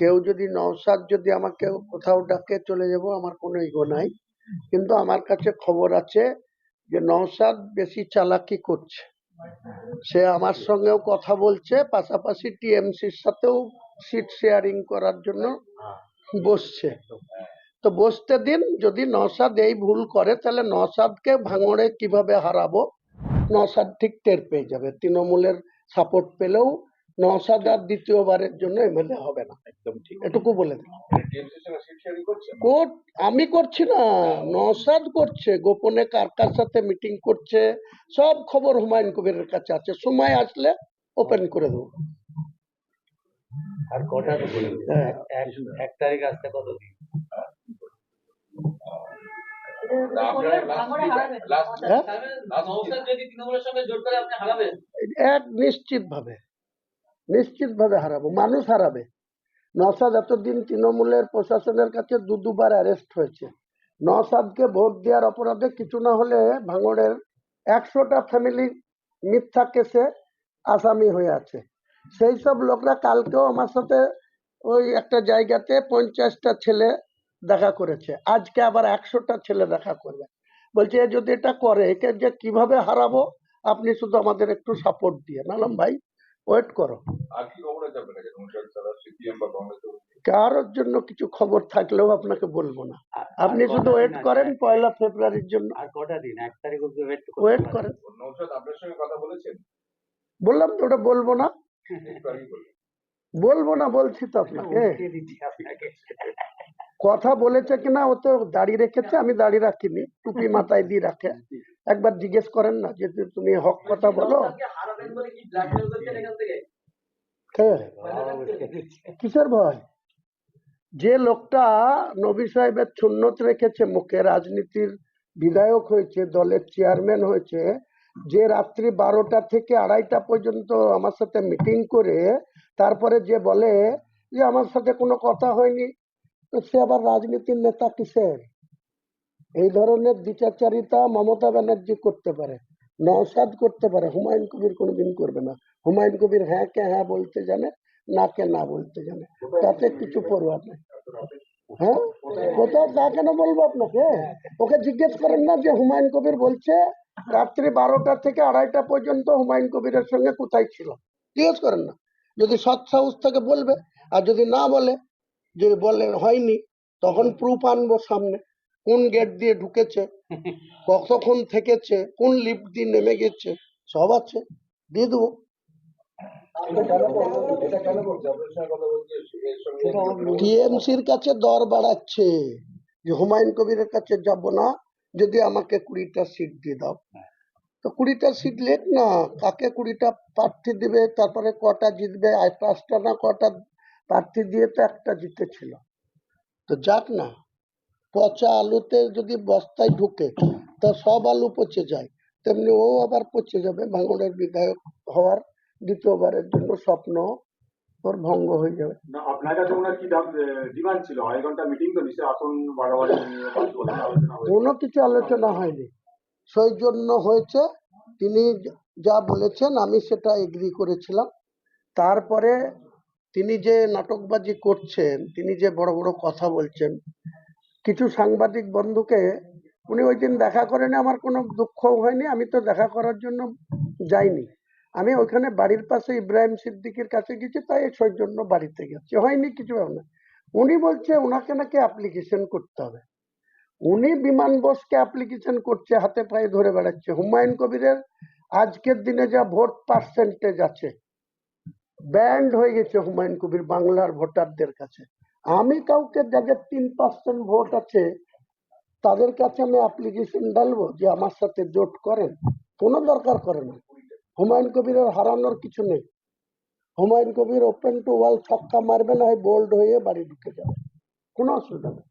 কেউ যদি নওশাদ যদি আমাকে কোথাও ডাকে চলে যাব, আমার কোনো ইগো নাই। কিন্তু আমার কাছে খবর আছে যে নওশাদ বেশি চালাকি করছে। সে আমার সঙ্গেও কথা বলছে, পাশাপাশি টিএমসির সাথেও সিট শেয়ারিং করার জন্য বসছে। তো বসতে দিন, যদি নওশাদ এই ভুল করে, তাহলে নওশাদকে ভাঙড়ে কীভাবে হারাবো? নওশাদ ঠিক টের পেয়ে যাবে। তৃণমূলের সাপোর্ট পেলেও নওশাদ আর দ্বিতীয়বারের জন্য এমএলএ হবে না। একদম ঠিক। এটুকু বলে করছেন কোর্ট আমি করছি না নওশাদ করছে গোপনে কার কার সাথে মিটিং করছে সব খবর হুমায়ুন কবিরের কাছে আছে। সময় আসলে ওপেন করে দেবো। আর কটা তো বলে হ্যাঁ। এক- তারিখ আসতে কত দিন? তা আপনারা লাস্ট লাস্ট হ্যাঁ? এক নিশ্চিত ভাবে নিশ্চিত ভাবে হারাবো, মানুষ হারাবে। নসাদ এতদিন তৃণমূলের প্রশাসনের কাছে দু দুবার অ্যারেস্ট হয়েছে। নসাদকে ভোট দেওয়ার অপরাধে কিছু না হলে ভাঙড়ের একশোটা ফ্যামিলি মিথ্যা কেসে আসামি হয়ে আছে। সেই সব লোকরা কালকেও আমার সাথে ওই একটা জায়গাতে পঞ্চাশটা ছেলে দেখা করেছে। আজকে আবার একশোটা ছেলে দেখা করবে। বলছে যদি এটা করে, একে যে কীভাবে হারাবো, আপনি শুধু আমাদের একটু সাপোর্ট দিয়ে। নালাম ভাই ওয়েট করো। কারোর জন্য কিছু খবর থাকলেও আপনাকে বলব না। আপনি শুধু ওয়েট করেন পয়লা ফেব্রুয়ারির জন্য। আর কটা দিন? এক তারিখ অব্দি ওয়েট ওয়েট করেন। নৌশাদ আপনার সঙ্গে কথা বলেছেন? বললাম তো ওটা বলব না। বলব না বলছি তো আপনাকে। আপনাকে। কথা বলেছে কিনা ও তো দাড়ি রেখেছে আমি দাড়ি রাখিনি। টুপি মাথায় দিয়ে রাখে। একবার জিজ্ঞেস করেন না যে তুমি হক কথা বলো। কিসের ভয়? যে লোকটা নবী সাহেবের সুন্নত রেখেছে মুখে রাজনীতির বিধায়ক হয়েছে দলের চেয়ারম্যান হয়েছে যে রাত্রি বারোটা থেকে আড়াইটা পর্যন্ত আমার সাথে মিটিং করে তারপরে যে বলে যে আমার সাথে কোনো কথা হয়নি তো সে আবার রাজনীতির নেতা কিসের? এই ধরনের দ্বিচারিতা মমতা ব্যানার্জি করতে পারে। নওশাদ করতে পারে, হুমায়ুন কবির কোনোদিন করবে না। হুমায়ুন কবির হ্যাঁ কে হ্যাঁ বলতে জানে, না কে না বলতে জানে। তাতে কিছু পড়ুয়া নেই। হ্যাঁ? কোথাও তা কেন বলব আপনাকে? ওকে জিজ্ঞেস করেন না যে হুমায়ুন কবির বলছে, রাত্রি বারোটা থেকে আড়াইটা পর্যন্ত হুমায়ুন কবিরের সঙ্গে কোথায় ছিল। জিজ্ঞেস করেন না। যদি সৎ সাহস থেকে বলবে, আর যদি না বলে, যদি বলে হয়নি, তখন প্রুফ আনব সামনে। কোন গেট দিয়ে ঢুকেছে, কতক্ষণ থেকেছে, কোন লিফট দিয়ে নেমে গেছে, সব আছে, দিয়ে দেবো। টিএমসির কাছে দর বাড়াচ্ছে, যে হুমায়ুন কবিরের কাছে যাব না, যদি আমাকে কুড়িটা সিট দিয়ে দাও। তো কুড়িটা সিট লেট না, কাকে কুড়িটা প্রার্থী দিবে, তারপরে কটা জিতবে, আর পাঁচটা না, কটা প্রার্থী দিয়ে তো একটা জিতেছিল। তো যাক না পচা আলুতে যদি বস্তায় ঢুকে তা সব আলু পচে যায়। তেমনি ও আবার পচে যাবে। ভাঙড়ের বিধায়ক হওয়ার দ্বিতীয়বারের জন্য স্বপ্ন ওর ভঙ্গ হয়ে যাবে। আপনার কাছে ওনার কি ডিমান্ড ছিল? আড়াই ঘণ্টা মিটিং তো নিশ্চয়ই আসন বাড়াবাড়ি নিয়ে বলে আলোচনা হয়েছে। কোনো কিছু আলোচনা হয়নি। সেই জন্য হয়েছে তিনি যা বলেছেন আমি সেটা এগ্রি করেছিলাম। তারপরে তিনি যে নাটকবাজি করছেন তিনি যে বড় বড় কথা বলছেন কিছু সাংবাদিক বন্ধুকে, উনি ওই দিন দেখা করেনি, আমার কোনো দুঃখ হয়নি, আমি তো দেখা করার জন্য যাইনি। আমি ওইখানে বাড়ির পাশে ইব্রাহিম সিদ্দিকের কাছে গেছি, তাই সেই জন্য বাড়িতে গেছি। হয়নি কিছু না উনি বলছে, ওনাকে নাকি অ্যাপ্লিকেশন করতে হবে। উনি বিমান বোসকে অ্যাপ্লিকেশন করছে, হাতে পায়ে ধরে বেড়াচ্ছে। হুমায়ুন কবিরের আজকের দিনে যা ভোট পার্সেন্টেজ আছে ব্যান্ড হয়ে গেছে হুমায়ুন কবির বাংলার ভোটারদের কাছে। আমি কাউকে যাদের তিন পার্সেন্ট ভোট আছে, তাদের কাছে আমি অ্যাপ্লিকেশন ডালবো যে আমার সাথে জোট করেন। কোনো দরকার করে না। হুমায়ুন কবিরের হারানোর কিছু নেই। Humayun Kabir open to wall ছক্কা মারবে না হয় বোল্ড হয়ে বাড়ি ঢুকে যাবে। কোনো অসুবিধা নেই।